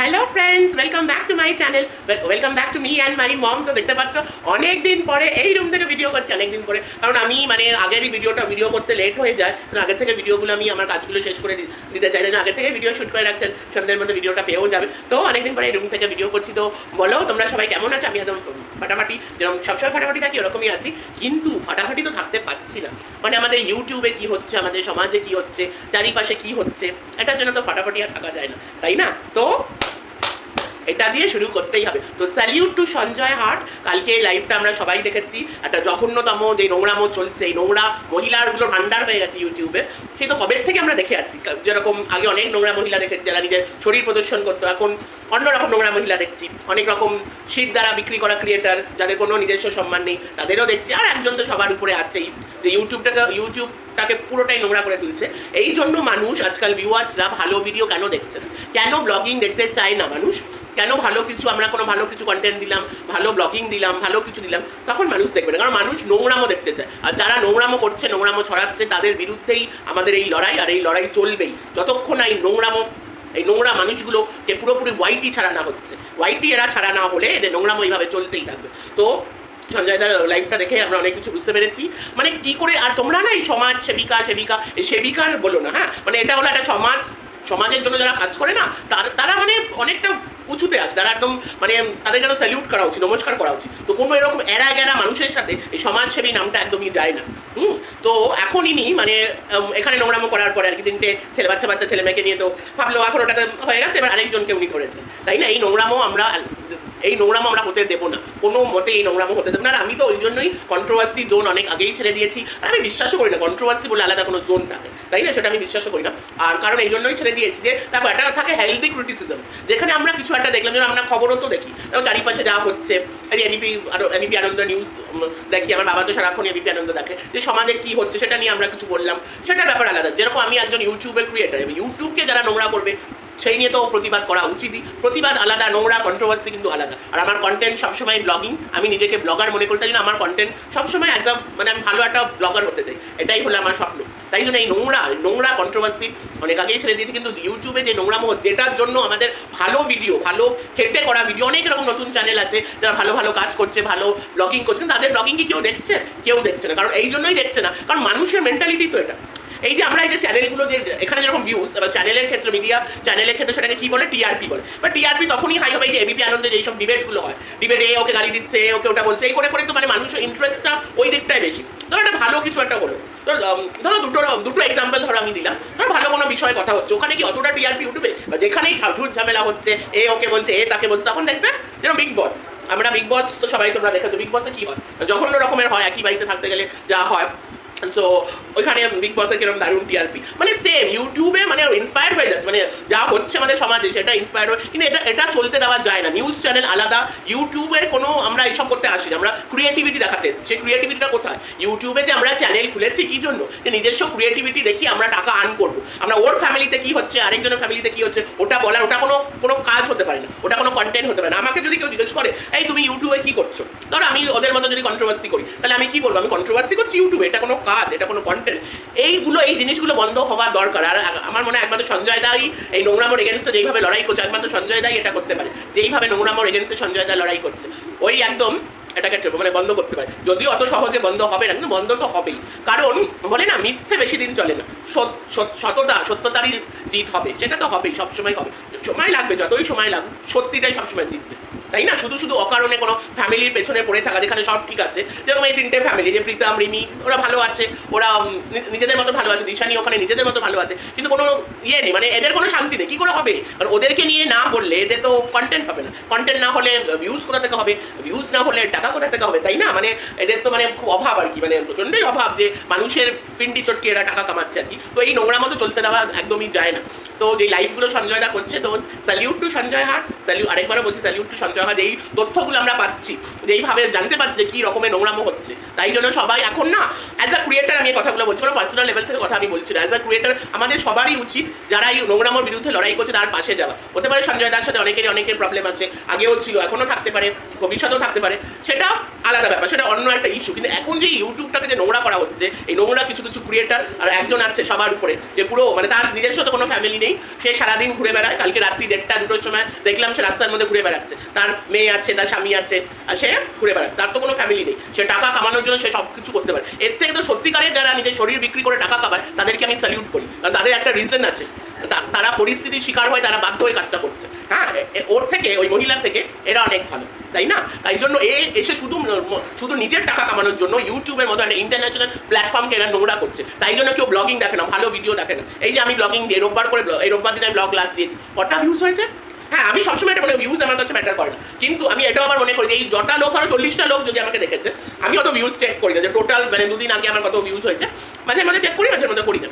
Hello friends welcome back to my channel welcome back to me and my mom তো দেখতে পাচ্ছ, অনেক দিন পরে এই রুম থেকে ভিডিও করছি, অনেক দিন পরে। কারণ আমি মানে আগেরই ভিডিওটা ভিডিও করতে লেট হয়ে যায়, কারণ আগের থেকে ভিডিওগুলো আমি আমার কাজগুলো শেষ করে দিতে চাই। জন্য আগের থেকে ভিডিও শুট করে রাখছেন, সন্ধ্যের মধ্যে ভিডিওটা পেয়েও যাবে। তো অনেকদিন পরে এই রুম থেকে ভিডিও করছি। তো বলো, তোমরা সবাই কেমন আছো? আমি একদম ফাটাফাটি, যেরকম সবসময় ফাটাফাটি থাকি, ওরকমই আছি। কিন্তু ফাটাফাটি তো থাকতে পারছি না। মানে আমাদের ইউটিউবে কি হচ্ছে? আমাদের সমাজে কি হচ্ছে? চারিপাশে কি হচ্ছে? এটার জন্য তো ফাটাফাটি আর থাকা যায় না। তাই না? তো এটা দিয়ে শুরু করতেই হবে। তো স্যালিউট টু সঞ্জয় হাট। কালকে লাইভটা আমরা সবাই দেখেছি। একটা জঘন্যতম যে নোংরামো চলছে, এই নোংরা মহিলারগুলো ভান্ডার হয়ে গেছে ইউটিউবে সেই তো কবে থেকে আমরা দেখে আসছি? যেরকম আগে অনেক নোংরা মহিলা দেখেছি, যারা নিজের শরীর প্রদর্শন করতো। এখন অন্যরকম নোংরা মহিলা দেখছি। অনেক রকম শীত দ্বারা বিক্রি করা ক্রিয়েটার যাদের কোনো নিজস্ব সম্মান নেই, তাদেরও দেখছি। আর একজন তো সবার উপরে আছেই। যে ইউটিউবটাকে ইউটিউবটাকে পুরোটাই নোংরা করে তুলছে। এই জন্য মানুষ, আজকাল ভিউয়ার্সরা ভালো ভিডিও কেন দেখছে না কেন ব্লগিং দেখতে চায় না মানুষ? কেন ভালো কিছু, আমরা কোনো ভালো কিছু কন্টেন্ট দিলাম, ভালো ব্লগিং দিলাম, ভালো কিছু দিলাম, তখন মানুষ দেখবে না। কারণ মানুষ নোংরামো দেখতে চায়। আর যারা নোংরামো করছে নোংরামো ছড়াচ্ছে, তাদের বিরুদ্ধেই আমাদের এই লড়াই আর এই লড়াই চলবেই। যতক্ষণ এই নোংরামো এই নোংরা মানুষগুলোকে পুরোপুরি ওয়াইটি ছাড়া না হচ্ছে। ওয়াইটি এরা ছাড়া না হলে এদের নোংরামো এইভাবে চলতেই থাকবে। তো সঞ্জয় দার লাইফটা দেখে আমরা অনেক কিছু বুঝতে পেরেছি। মানে কি করে, আর তোমরা না এই সমাজ সেবিকা সেবিকা সেবিকার বলো না হ্যাঁ? মানে এটা হলো একটা সমাজ, সমাজের জন্য যারা কাজ করে না, তার মানে অনেকটা উঁচুতে আছে, তারা একদম মানে তাদের যেন স্যালিউট করা উচিত, নমস্কার করা উচিত। তো কোনো এরকম এরা গেরা মানুষের সাথে এই সমাজসেবী নামটা একদমই যায় না, হুম? তো এখন ইনি মানে এখানে নোংরামো করার পরে আর কি তিনটে ছেলে বাচ্চা বাচ্চা ছেলে মেয়েকে নিয়ে তো ভাবলো, এখন ওটাতে হয়ে গেছে, এবার আরেকজনকে উনি করেছেন। তাই না? এই নোংরামো আমরা এই নোংরামো আমরা হতে দেবো না। কোনো মতে এই নোংরামো হতে দেবো না। আমি তো ওই জন্যই কন্ট্রোভার্সি জোন অনেক আগেই ছেড়ে দিয়েছি। আর আমি বিশ্বাসও করি না কন্ট্রোভার্সি বলে আলাদা কোনো জোন থাকে। তাই না? সেটা আমি বিশ্বাসও করি না। আর কারণ এই জন্যই ছেড়ে দিয়েছি যে, দেখো, একটা থাকে হেলদি ক্রিটিসিজম যেখানে আমরা কিছু একটা দেখলাম, যেমন আমরা খবরও তো দেখি। দেখো, চারিপাশে যা হচ্ছে, এই এবিপি আরও এবিপি আনন্দ নিউজ দেখি, আমার বাবা তো সারাক্ষণ এবিপি আনন্দ দেখে। যে সমাজে কি হচ্ছে, সেটা নিয়ে আমরা কিছু বললাম। সেটা ব্যাপার আলাদা। যেরকম আমি একজন ইউটিউবের ক্রিয়েটার ইউটিউবকে যারা নোংরা করবে সেই নিয়ে তো প্রতিবাদ করা উচিতই। প্রতিবাদ আলাদা, নোংরা কন্ট্রোভার্সি কিন্তু আলাদা। আর আমার কন্টেন্ট সবসময় ব্লগিং আমি নিজেকে ব্লগার মনে করতে চাই না আমার কন্টেন্ট সবসময় অ্যাজ আ মানে আমি ভালো একটা ব্লগার হতে চাই। এটাই হলো আমার স্বপ্ন। তাই জন্য এই নোংরা নোংরা কন্ট্রোভার্সি অনেক আগেই ছেড়ে দিয়েছি, কিন্তু ইউটিউবে যে নোংরা মহৎ যেটার জন্য আমাদের ভালো ভিডিও ভালো খেটে করা ভিডিও অনেক রকম নতুন চ্যানেল আছে, যারা ভালো ভালো কাজ করছে, ভালো ব্লগিং করছে তাদের ব্লগিং কি কেউ দেখছে? কেউ দেখছে না, কারণ এই জন্যই দেখছে না। কারণ মানুষের মেন্টালিটি তো এটা। এই যে আমরা এই যে চ্যানেলগুলো যে, এখানে যেরকম ভিউজ এবার চ্যানেলের ক্ষেত্রে মিডিয়া চ্যানেলের ক্ষেত্রে সেটাকে কি বলে? টিআরপি বলে। বা টিআরপি তখনই হাই হবে যে এবিপি আনন্দের এইসব ডিবেটগুলো হয়। ডিবেটে এ ওকে গালি দিচ্ছে ওকে ওটা বলছে, এই করে করে তো মানে মানুষের ইন্টারেস্টটা ওই দিকটাই বেশি। ধরো একটা ভালো কিছু একটা হলো। ধরো দুটো দুটো এক্সাম্পল ধরো আমি দিলাম। ধরো ভালো কোনো বিষয়ে কথা হচ্ছে। ওখানে কি অতটা টিআরপি উঠবে? বা যেখানেই ঝাঁঝুর ঝামেলা হচ্ছে, এ ওকে বলছে, এ তাকে বলছে, তখন দেখবে যেরকম বিগ বস আমরা বিগ বস তো সবাই তোমরা দেখেছ বিগ বসে কি হয়? জঘন্য রকমের হয়, একই বাড়িতে থাকতে গেলে যা হয়। সো ওইখানে বিগ বসের কীরকম দারুণ টিআরপি মানে সেম ইউটিউবে মানে ইন্সপায়ার হয়ে যাচ্ছে। মানে যা হচ্ছে আমাদের সমাজে, সেটা ইন্সপায়ার হয় কিন্তু এটা এটা চলতে দেওয়া যায় না। নিউজ চ্যানেল আলাদা। ইউটিউবের কোনো আমরা এইসব করতে আসি না আমরা ক্রিয়েটিভিটি দেখাতে এসেছি। সেই ক্রিয়েটিভিটিটা কোথায়? ইউটিউবে যে আমরা চ্যানেল খুলেছি, কি জন্য? যে নিজস্ব ক্রিয়েটিভিটি দেখি আমরা টাকা আর্ন করব। আমরা ওর ফ্যামিলিতে কি হচ্ছে? আরেকজনের ফ্যামিলিতে কি হচ্ছে? ওটা বলার ওটা কোনো কোনো কাজ হতে পারে না। ওটা কোনো কন্টেন্ট হতে পারে না। আমাকে যদি কেউ জিজ্ঞেস করে, এই তুমি ইউটিউবে কি করছ? ধরো আমি ওদের মতো যদি কন্ট্রোভার্সি করি, তাহলে আমি কি বলব? আমি কন্ট্রোভার্সি করছি ইউটিউবে এটা কোনো কাজ এটা কোনো কন্টেন্ট এইগুলো, এই জিনিসগুলো বন্ধ হওয়ার দরকার। আর আমার মনে হয় একমাত্র সঞ্জয় দাই, এই নোংরামোর এগেনস্টে যেইভাবে লড়াই করছে, একমাত্র সঞ্জয় দাই এটা করতে পারে। যেইভাবে নোংরামোর এগেনস্টে সঞ্জয় দা লড়াই করছে, ওই একদম এটাকে মানে বন্ধ করতে পারে। যদিও অত সহজে বন্ধ হবে না, কিন্তু বন্ধ তো হবেই। কারণ, বলে না, মিথ্যে বেশি দিন চলে না। সত- সত- সততা, সত্যতারই জিত হবে সেটা তো হবেই, সবসময় হবে। সময় লাগবে, যতই সময় লাগুক, সত্যিটাই সবসময় জিতবে। তাই না? শুধু শুধু অকারণে কোনো ফ্যামিলির পেছনে পড়ে থাকা যেখানে সব ঠিক আছে। যেরকম এই তিনটে ফ্যামিলি যে প্রীতম রিমি, ওরা ভালো আছে। ওরা নিজেদের মতো ভালো আছে। দিশানি ওখানে নিজেদের মতো ভালো আছে। কিন্তু কোনো ইয়ে নেই। মানে এদের কোনো শান্তি নেই। কী করে হবে? কারণ ওদেরকে নিয়ে না বললে এদের তো কন্টেন্ট হবে না। কন্টেন্ট না হলে ভিউজ কোথা থেকে হবে? ভিউজ না হলে টাকা কোথা থেকে হবে? তাই না? মানে এদের তো মানে খুব অভাব আর কি। মানে প্রচণ্ডই অভাব যে মানুষের পিন্ডি চটকে এরা টাকা কামাচ্ছে আর কি। তো এই নোংরা মতো চলতে দেওয়া একদমই যায় না। তো যে লাইফগুলো সঞ্জয় দা করছে, তো স্যালিউট টু সঞ্জয় হাট স্যালিউট আরেকবারও বলছি স্যালিউট টু সঞ্জয় যে এই তথ্যগুলো আমরা পাচ্ছি যে এইভাবে জানতে পারছি যে কী রকমের নোংরামো হচ্ছে। তাই জন্য সবাই এখন না অ্যাজ আ ক্রিয়েটার আমি এই কথাগুলো বলছি। কোনো পার্সোনাল লেভেল থেকে কথা আমি বলছি না। অ্যাজ আ ক্রিয়েটার আমাদের সবারই উচিত যারা এই নোংরামোর বিরুদ্ধে লড়াই করছে তার পাশে যাওয়া। হতে পারে সঞ্জয় দার সাথে অনেকেরই অনেকের প্রবলেম আছে, আগেও ছিল, এখনও থাকতে পারে, ভবিষ্যতেও থাকতে পারে। সেটা আলাদা ব্যাপার, সেটা অন্য একটা ইস্যু কিন্তু এখন যে ইউটিউবটাকে যে নোংরা করা হচ্ছে, এই নোংরা কিছু কিছু ক্রিয়েটার আর একজন আছে সবার উপরে, যে পুরো মানে তার নিজস্ব তো কোনো ফ্যামিলি নেই, সে সারাদিন ঘুরে বেড়ায়, কালকে রাত্রি দেড়টা দুটোর সময় দেখলাম সে রাস্তার মধ্যে ঘুরে বেড়াচ্ছে। তার মেয়ে আছে, তার স্বামী আছে, আর সে ঘুরে বেড়াচ্ছে। তার তো কোনো ফ্যামিলি নেই। সে টাকা কামানোর জন্য সে সব কিছু করতে পারে। এর থেকে তো সত্যিকারের যারা নিজের শরীর বিক্রি করে টাকা কামায়, তাদেরকে আমি স্যালিউট করি। কারণ তাদের একটা রিজন আছে। তারা পরিস্থিতির শিকার হয়, তারা বাধ্য হয়ে কাজটা করছে। হ্যাঁ ওর থেকে, ওই মহিলার থেকে এরা অনেক ভালো, তাই না? তাই জন্য এ এসে শুধু শুধু নিজের টাকা কামানোর জন্য ইউটিউবের মতো একটা ইন্টারন্যাশনাল প্ল্যাটফর্মকে এরা নোংরা করছে। তাই জন্য কেউ ব্লগিং দেখে না, ভালো ভিডিও দেখে না। এই যে আমি ব্লগিং দিয়ে, রোববার করে এই রোববার দিন আমি ব্লগ ক্লাস দিয়েছি। কটা ভিউজ হয়েছে? হ্যাঁ আমি সবসময় এটা মনে ভিউজ আমার কাছে ম্যাটার করে না। কিন্তু আমি এটাও আমার মনে করি যে এই জটা লোক, আরও চল্লিশটা লোক যদি আমাকে দেখেছে, আমি অত ভিউজ চেক করি না। যে টোটাল মানে দুদিন আগে আমার কত ভিউজ হয়েছে, মাঝে মাঝে চেক করি, মাঝে মধ্যে করি না।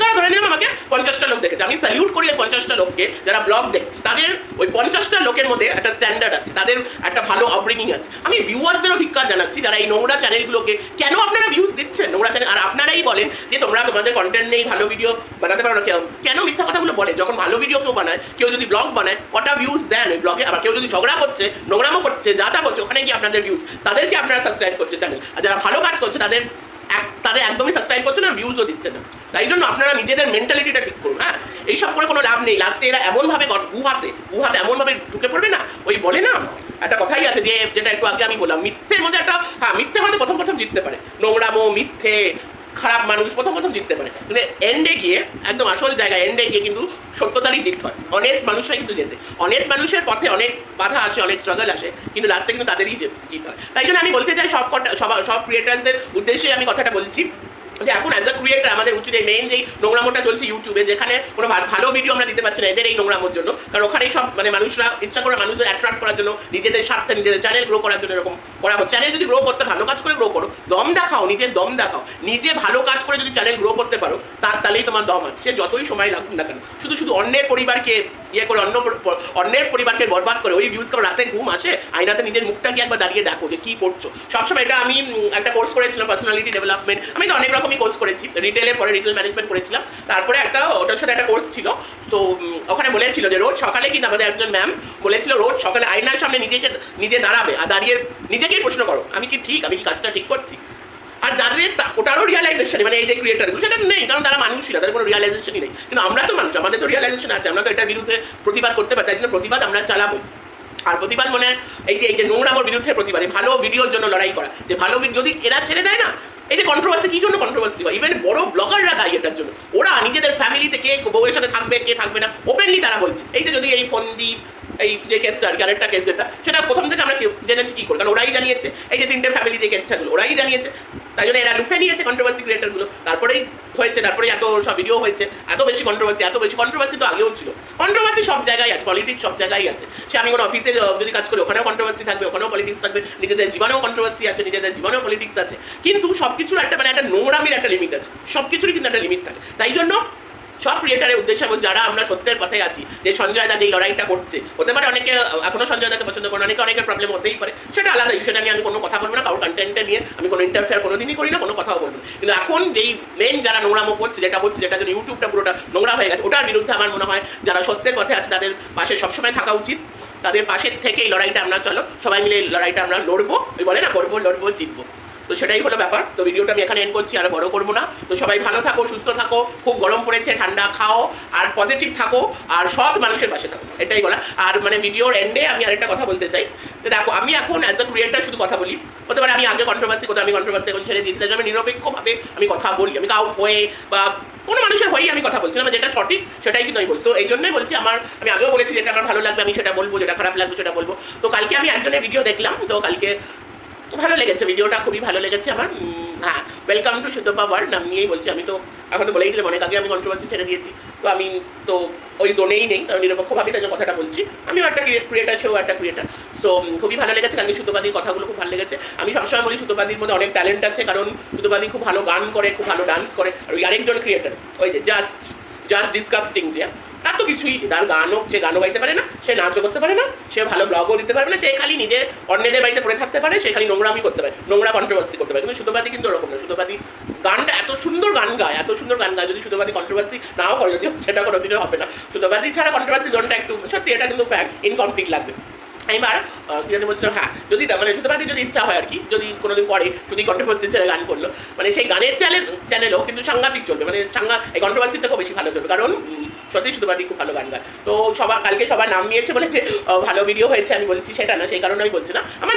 না ধরে নিলাম আমাকে পঞ্চাশটা লোক দেখেছে। আমি স্যালিউট করি ওই পঞ্চাশটা লোককে, যারা ব্লগ দেখছে। তাদের ওই পঞ্চাশটা লোকের মধ্যে একটা স্ট্যান্ডার্ড আছে, তাদের একটা ভালো আপব্রিঙ্গিং আছে। আমি ভিউয়ার্সদেরও ধিক্কার জানাচ্ছি, যারা এই নোংরা চ্যানেলগুলোকে কেন আপনারা ভিউজ দিচ্ছেন নোংরা চ্যানেল আর আপনারাই বলেন যে তোমরা তোমাদের কন্টেন্ট নেই, ভালো ভিডিও বানাতে পারো না কেন কেন মিথ্যা কথাগুলো বলে? যখন ভালো ভিডিও কেউ বানায়, কেউ যদি ব্লগ বানায়, কটা ভিউজ দেন ওই ব্লগে আবার কেউ যদি ঝগড়া করছে নোংরামো করছে, যা তা করছে, ওখানে গিয়ে আপনাদের ভিউজ তাদেরকে আপনারা সাবস্ক্রাইব করছে চ্যানেল আর যারা ভালো কাজ করছে, তাদের তাদের একদমই সাবস্ক্রাইব করছে না ভিউজও দিচ্ছে না। তাই জন্য আপনারা নিজেদের মেন্টালিটিটা ঠিক করুন হ্যাঁ? এইসব করে কোনো লাভ নেই। লাস্টে এরা এমনভাবে গুহাতে গুহাতে এমনভাবে ঢুকে পড়বে না? ওই বলে না? একটা কথাই আছে যে, যেটা একটু আগে আমি বললাম, মিথ্যের মধ্যে একটা হ্যাঁ মিথ্যে হয়তো প্রথম প্রথম জিততে পারে। নোংরামো, মিথ্যে খারাপ মানুষ প্রথম প্রথম জিততে পারে। কিন্তু এন্ডে গিয়ে, একদম আসল জায়গায় এন্ডে গিয়ে কিন্তু সত্যতারই জিত হয়। অনেস্ট মানুষরাই কিন্তু জেতে। অনেস্ট মানুষের পথে অনেক বাধা আসে, অনেক স্ট্রাগল আসে, কিন্তু লাস্টে কিন্তু তাদেরই জিত হয়। তাই জন্য আমি বলতে চাই সব কটা সব সব ক্রিয়েটার্সদের উদ্দেশ্যে আমি কথাটা বলছি। যে এখন অ্যাজ আ ক্রিয়েটার আমাদের উচিত এই মেইন যেই নোংরামোটা চলছে ইউটিউবে যেখানে কোনো ভালো ভিডিও আমরা দিতে পারছি না এদের এই নোংরামোর জন্য। কারণ ওখানেই সব মানে মানুষরা ইচ্ছা করে মানুষদের অ্যাট্রাক্ট করার জন্য, নিজেদের স্বার্থে নিজেদের চ্যানেল গ্রো করার জন্য এরকম করা হচ্ছে। চ্যানেল যদি গ্রো করতে ভালো কাজ করে গ্রো করো। দম দেখাও, নিজের দম দেখাও। নিজে ভালো কাজ করে যদি চ্যানেল গ্রো করতে পারো, তার তাহলেই তোমার দম আছে। সে যতই সময় লাগুক না কেন। শুধু শুধু অন্যের পরিবারকে ইয়ে করে, অন্য অন্যের পরিবারকে বরবাদ করে, ওই ভিউজ করে রাতে ঘুম আসে আইনাতে নিজের মুখটা গিয়ে একবার দাঁড়িয়ে দেখো যে কি করছ। সবসময় এটা আমি একটা কোর্স করেছিলাম পার্সোনালিটি ডেভেলপমেন্ট আমি তো অনেক রকমই কোর্স করেছি রিটেলের পরে রিটেল ম্যানেজমেন্ট করেছিলাম। তারপরে একটা, ওটার সাথে একটা কোর্স ছিল। তো ওখানে বলেছিল যে, রোজ সকালে কিন্তু আমাদের একজন ম্যাম বলেছিল, রোজ সকালে আয়নার সামনে নিজেকে নিজে দাঁড়াবে আর দাঁড়িয়ে নিজেকেই প্রশ্ন করো। আমি কি ঠিক? আমি কি কাজটা ঠিক করছি? আর যাদের ওটারও রিয়ালাইজেশন মানে এই যে ক্রিয়েটারগুলো সেটা নেই, কারণ তারা মানুষই না, তাদের কোনো রিয়ালাইজেশনই নেই। কিন্তু আমরা তো মানুষ, আমাদের তো রিয়ালাইজেশন আছে, আমরা তো এটার বিরুদ্ধে প্রতিবাদ করতে পারি, তাই জন্য প্রতিবাদ আমরা চালাবো আর প্রতিবাদ মানে এই যে এই যে নোংরামোর বিরুদ্ধে প্রতিবাদ, ভালো ভিডিওর জন্য লড়াই করা। যে ভালো যদি এরা ছেড়ে দেয় না, এই যে কন্ট্রোভার্সি কি জন্য কন্ট্রোভার্সি হয়? ইভেন বড় ব্লগাররা দায়ী এটার জন্য। ওরা নিজেদের ফ্যামিলিতে কে বউয়ের সাথে থাকবে, কে থাকবে না ওপেনলি তারা বলছে। এই যে যদি এই ফন্দীপ, এই যে কেসটা আর কি আরেকটা কেস যেটা, সেটা প্রথম থেকে আমরা জেনেছি কি করে? কারণ ওরাই জানিয়েছে। এই যে তিনটে ফ্যামিলি যে কেসটাগুলো ওরাই জানিয়েছে। তাই জন্য এরা লুফে নিয়েছে কন্ট্রোভার্সি ক্রিয়েটারগুলো তারপরেই হয়েছে তারপরে এত সব ভিডিও হয়েছে, এত বেশি কন্ট্রোভার্সি এত বেশি কন্ট্রোভার্সি তো আগেও ছিল। কন্ট্রোভার্সি সব জায়গায় আছে পলিটিক্স সব জায়গায় আছে। সে আমি কোনো অফিসে যদি কাজ করি, ওখানেও কন্ট্রোভার্সি থাকবে, ওখানেও পলিটিক্স থাকবে, নিজেদের জীবনেও কন্ট্রোভার্সি আছে, নিজেদের জীবনেও পলিটিক্স আছে। কিন্তু সব কিছুর একটা মানে একটা নোংরামির একটা লিমিট আছে। সব কিছুরই কিন্তু একটা লিমিট থাকে। তাই জন্য সব ক্রিয়েটারের উদ্দেশ্যে এবং যারা আমরা সত্যের পথে আছি, যে সঞ্জয় দা যে লড়াইটা করছে, হতে পারে অনেকে এখনও সঞ্জয় দাকে পছন্দ করে অনেকে, অনেকের প্রবলেম হতেই পারে, সেটা আলাদা সেটা নিয়ে আমি কোনো কথা বলব না, কারোর কন্টেন্টে নিয়ে আমি কোনো ইন্টারফেয়ার কোনোদিনই করি না, কোনো কথাও বলব কিন্তু এখন যেই মেন যারা নোংরামো করছে, যেটা হচ্ছে, যেটা জন্য ইউটিউবটা পুরোটা নোংরা হয়ে গেছে, ওটার বিরুদ্ধে আমার মনে হয় যারা সত্যের পথে আছে, তাদের পাশে সবসময় থাকা উচিত। তাদের পাশের থেকে এই লড়াইটা আমরা, চলো, সবাই মিলে এই লড়াইটা আমরা লড়বো। বলে না, করব, লড়বো, জিতবো। তো সেটাই হলো ব্যাপার। তো ভিডিওটা আমি এখানে এন্ড করছি, আর বড় করব না। তো সবাই ভালো থাকো, সুস্থ থাকো, খুব গরম পড়েছে, ঠান্ডা খাও, আর পজিটিভ থাকো, আর সৎ মানুষের পাশে থাকো, এটাই বলা আর মানে ভিডিওর এন্ডে আমি আরেকটা কথা বলতে চাই। তো দেখো, আমি এখন অ্যাজ আ ক্রিয়েটার শুধু কথা বলি। হতে পারে আমি আগে কন্ট্রোভার্সি করতে আমি কন্ট্রোভার্সি এখন ছেড়ে দিয়েছি আমি নিরপেক্ষভাবে আমি কথা বলি, আমি কাউ হয়ে বা কোনো মানুষের হয়েই আমি কথা বলছি না যেটা সঠিক সেটাই কিন্তু আমি বলছি। তো এই জন্যই বলছি, আমার, আমি আগেও বলেছি, যেটা আমার ভালো লাগবে আমি সেটা বলব, যেটা খারাপ লাগবে সেটা বলব। তো কালকে আমি একজনের ভিডিও দেখলাম, তো কালকে ভালো লেগেছে, ভিডিওটা খুবই ভালো লেগেছে আমার। হ্যাঁ ওয়েলকাম টু সুতপা ওয়ার্ল্ড নাম নিয়েই বলছি, আমি তো এখন তো বলেই দিলাম, অনেক আগে আমি কন্ট্রোভার্সি ছেড়ে দিয়েছি। তো আমি তো ওই জোনেই নেই, কারণ নিরপেক্ষভাবেই তাদের কথাটা বলছি। আমিও একটা ক্রিয়েটার সেও একটা ক্রিয়েটার তো খুবই ভালো লেগেছে, কারণ সুতোপাদির কথাগুলো খুব ভালো লেগেছে। আমি সবসময় বলি সুতোপাদির মধ্যে অনেক ট্যালেন্ট আছে, কারণ সুতোপাদি খুব ভালো গান করে, খুব ভালো ডান্স করে, আর আরেকজন ক্রিয়েটার ওই যে জাস্ট জাস্ট ডিসকাস্টিং যে তার তো কিছুই। তার গানও, সে গানও গাইতে পারে না, সে নাচও করতে পারে না, সে ভালো ব্লগও দিতে পারবে না, সে খালি নিজের অন্যদের বাড়িতে পড়ে থাকতে পারে, সে খালি নোংরামি করতে পারে, নোংরা কন্ট্রোভার্সি করতে পারে। কিন্তু সুতোপাতি কিন্তু ওরকম না। সুতোবাদী গানটা এত সুন্দর গান গায়, এত সুন্দর গান গায়, যদি সুতোপাতি কন্ট্রোভার্সি নাও করে যদি সেটা কোনোদিনও হবে না। সুতোবাদী ছাড়া কন্ট্রোভার্সি জনটা একটু, সত্যি এটা কিন্তু ফ্যাক্ট ইনকমপ্লিট লাগবে। এবার কি জানি বলছিলাম হ্যাঁ যদি মানে সুতপাতি যদি ইচ্ছা হয় আর কি, যদি কোনোদিন পরে যদি কন্ট্রোভার্সি ছেড়ে গান করল। মানে সেই গানের চ্যানেল চ্যানেলও কিন্তু সাংঘাতিক চলবে মানে সাংঘা এই কন্ট্রোভার্সির থেকেও বেশি ভালো চলবে। কারণ সত্যি সুতোবাদী খুব ভালো গান গায়। তো সবার কালকে সবার নাম নিয়েছে বলে যে ভালো ভিডিও হয়েছে, আমি বলছি সেটা না, সেই কারণে আমি বলছি না। আমার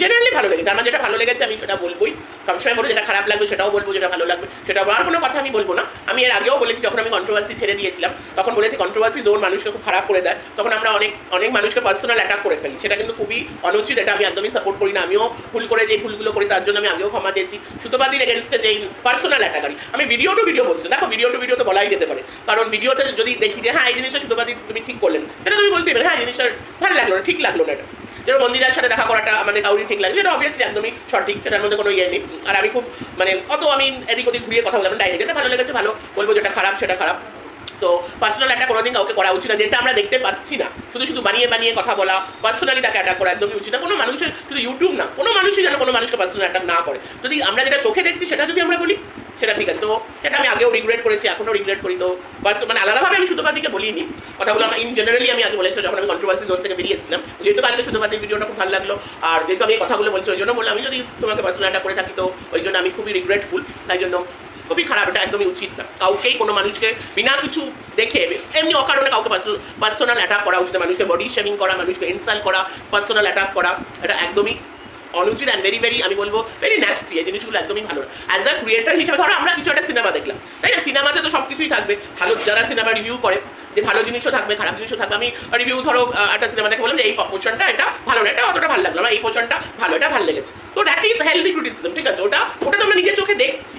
জেনারেলি ভালো লেগেছে, আমার যেটা ভালো লেগেছে আমি সেটা বলবোই। সবসময় বলে যেটা খারাপ লাগবে সেটাও বলব, যেটা ভালো লাগবে, সেটা আর কোনো কথা আমি বলব না। আমি এর আগেও বলেছি, যখন আমি কন্ট্রোভার্সি ছেড়ে দিয়েছিলাম, তখন বলেছি কন্ট্রোভার্সি জোন মানুষকে খুব খারাপ করে দেয়। তখন আমরা অনেক অনেক মানুষকে পার্সোনাল অ্যাটাক করে ফেলি। সেটা কিন্তু খুবই অনুচিত, এটা আমি একদমই সাপোর্ট করি না। আমিও ভুল করে যে ভুলগুলো করি, তার জন্য আমি আগেও ক্ষমা চেয়েছি। সুতোবাদীর এগেনস্টে যে পার্সোনাল অ্যাটাকারি আমি ভিডিও টু ভিডিও বলছি। দেখো ভিডিও টু ভিডিও তো বলাই যেতে পারে। কারণ ভিডিওতে যদি দেখি যে হ্যাঁ এই জিনিসটা সুতোবাদী তুমি ঠিক করলেন সেটা তুমি বলতেই পারে হ্যাঁ জিনিসটা ভালো লাগল না, ঠিক লাগল না এটা। যেটা মন্দিরের সাথে দেখা করাটা আমাদের কাউরি ঠিক লাগে সেটা অবভিয়াসলি একদমই সঠিক, সেটার মধ্যে কোনো ইয়ে নেই। আর আমি খুব মানে অত আমি এদিক ওদিক ঘুরিয়ে কথা বললাম ডাইরেক্ট যেটা ভালো লেগেছে, ভালো বলব যেটা খারাপ, সেটা খারাপ। তো পার্সোনাল অ্যাটাক কোনোদিন কাউকে করা উচিত না, যেটা আমরা দেখতে পাচ্ছি না। শুধু শুধু বানিয়ে বানিয়ে কথা বলা পার্সোনালি তাকে অ্যাটাক করা একদমই উচিত না। কোনো মানুষের, শুধু ইউটিউব না, কোনো মানুষই যেন কোনো মানুষকে পার্সোনাল অ্যাটাক না করে। যদি আমরা যেটা চোখে দেখছি, সেটা যদি আমরা বলি সেটা ঠিক আছে। তো সেটা আমি আগেও রিগ্রেট করেছি, এখনও রিগ্রেট করি। তো বাস মানে আলাদাভাবে আমি সুতোপাতিকে বলিনি। কথাগুলো আমার ইন জেনারেলি আমি আগে বলেছিলাম যখন আমি কন্ট্রোভার্সি জোন থেকে বেরিয়ে এসেছিলাম। যেহেতু কালকে সুতোপাতির ভিডিওটা খুব ভালো লাগল। আর যেহেতু আমি কথাগুলো বলছি, ওই জন্য বললাম, আমি যদি তোমাকে পার্সোনাল অ্যাটাক করে থাকি, তো ওই জন্য আমি খুবই রিগ্রেটফুল তাই জন্য খুবই খারাপ এটা একদমই উচিত না। কাউকেই কোনো মানুষকে বিনা কিছু দেখে, এমনি অকারণে কাউকে পার্সোনাল অ্যাটাক করা উচিত মানুষকে বডি শেভিং করা, মানুষকে ইনসাল্ট করা পার্সোনাল অ্যাটাক করা, এটা একদমই অনুচিত অ্যান্ড ভেরি ভেরি আমি বলব ভেরি ন্যাস্টি এই জিনিসগুলো একদমই ভালো না। অ্যাজ আ ক্রিয়েটার হিসাবে ধরো, আমরা কিছু একটা সিনেমা দেখলাম। তাই না? সিনেমাতে তো সব কিছুই থাকবে। ভালো যারা সিনেমা রিভিউ করে, যে ভালো জিনিসও থাকবে, খারাপ জিনিসও থাকবে, আমি রিভিউ ধরো একটা সিনেমা দেখে বললাম যে এই পোর্শনটা এটা ভালো না, এটা অতটা ভালো লাগল না, এই পোর্শনটা ভালো, এটা ভালো লেগেছে। তো দ্যাট ইজ হেলদি ক্রিটিসিজম ঠিক আছে? ওটা ওটা তো আমরা নিজের চোখে দেখছি।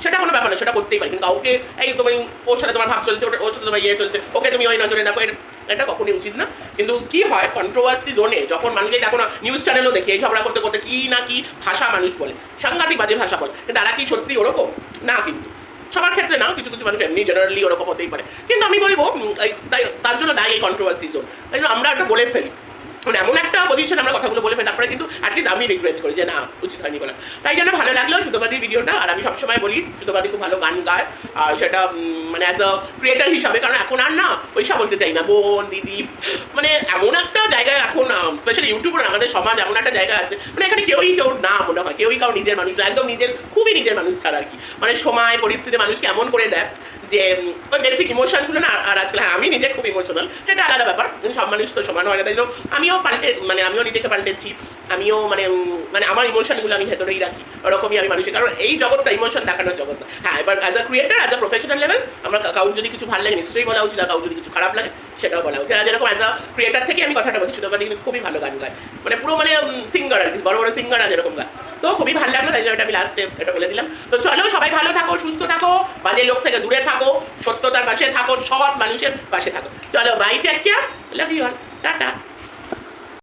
সেটা কোনো ব্যাপার না, সেটা করতেই পারি। কিন্তু কাউকে, এই তুমি ওর সাথে তোমার ভাব চলছে ওর সাথে তোমার ইয়ে চলছে, ওকে তুমি ওই নজরে দেখো এটা- কখনই উচিত না। কিন্তু কি হয় কন্ট্রোভার্সি জোনে যখন মানুষ এই দেখো না নিউজ চ্যানেলও দেখে, এই ঝগড়া করতে করতে কি না কি ভাষা মানুষ বলে, সাংঘাতিক বাজে ভাষা বলে তারা কি সত্যি ওরকম? না কিন্তু। সবার ক্ষেত্রে না, কিছু কিছু মানুষ এমনি জেনারেলি ওরকম হতেই পারে। কিন্তু আমি বলব তাই- তার জন্য দায়ী এই কন্ট্রোভার্সি জোন তাই আমরা একটা বলে ফেলি। মানে এমন একটা পজিশন আমরা কথাগুলো বলে ফেলি, তারপরে কিন্তু অ্যাটলিস্ট আমি রিগ্রেট করি যে না, উচিত হয়নি বলা তাই জন্য ভালো লাগল সুতোবাদীর ভিডিওটা, আর আমি সবসময় বলি, সুতোবাদী খুব ভালো গান গায়, আর সেটা মানে অ্যাজ আ ক্রিয়েটার হিসাবে, কারণ এখন আর না, ওইসব বলতে চাই না, বোন, দিদি মানে এমন একটা জায়গায় এখন স্পেশালি ইউটিউবার আমাদের সমাজ এমন একটা জায়গা আছে মানে এখানে কেউই কেউ না মনে হয়, কেউই কাউ নিজের মানুষ একদম নিজের, খুবই নিজের মানুষ ছাড়া আর কি। মানে সময়, পরিস্থিতি মানুষকে এমন করে দেয় যে ওই বেসিক ইমোশনগুলো না আর আজকাল হ্যাঁ আমি নিজে খুব ইমোশনাল সেটা আলাদা ব্যাপার। সব মানুষ তো সমান হয় না তাই আমিও পাল্টে মানে আমিও নিজেকে পাল্টেছি। আমিও মানে মানে আমার ইমোশনগুলো আমি ভেতরেই রাখি। ওরকমই আমি মানুষের। কারণ এই জগৎটা ইমোশন দেখানোর জগৎ না হ্যাঁ এবার as a creator as a professional level আমার কাউর যদি কিছু ভালো লাগে, নিশ্চয়ই বলা উচিত। আর কাউর যদি কিছু খারাপ লাগে, সেটাও বলা উচিত। আর যেরকম অ্যাজ আ ক্রিয়েটার থেকে আমি কথাটা বলছি সুতরাং কিন্তু খুবই ভালো গান গায়। মানে পুরো মানে সিঙ্গার আর কি, বড় বড় সিঙ্গার আর যেরকম গায়। তো খুবই ভালো লাগল, তাই জন্য এটা আমি লাস্টে এটা বলে দিলাম। তো চলো, সবাই ভালো থাকো, সুস্থ থাকো, বাজে লোক থেকে দূরে থাকো, সত্যতার পাশে থাকো, সৎ মানুষের পাশে থাকো। চলো bye take care love you all tata.